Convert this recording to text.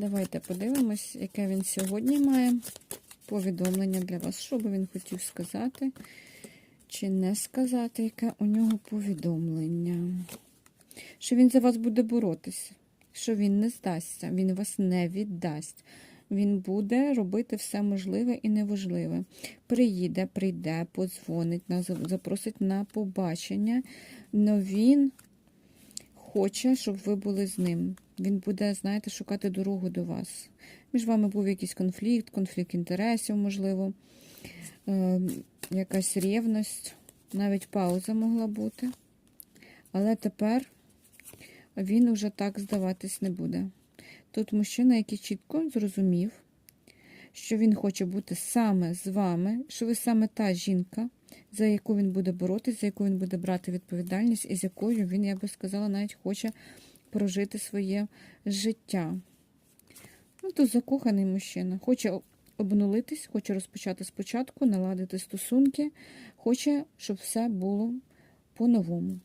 Давайте подивимось, яке він сьогодні має повідомлення для вас. Що би він хотів сказати, чи не сказати, яке у нього повідомлення. Що він за вас буде боротися, що він не здасться, він вас не віддасть. Він буде робити все можливе і неважливе. Приїде, прийде, подзвонить, запросить на побачення. Но він хоче, щоб ви були з ним. Він буде, знаєте, шукати дорогу до вас. Між вами був якийсь конфлікт, конфлікт інтересів, можливо, е, якась рівність, навіть пауза могла бути. Але тепер він уже так здаватись не буде. Тут мужчина, який чітко зрозумів, що він хоче бути саме з вами, що ви саме та жінка, за яку він буде боротися, за яку він буде брати відповідальність, і з якою він, я би сказала, навіть хоче прожити своє життя. Ну, то закоханий мужчина. Хоче обнулитись, хоче розпочати спочатку, наладити стосунки, хоче, щоб все було по-новому.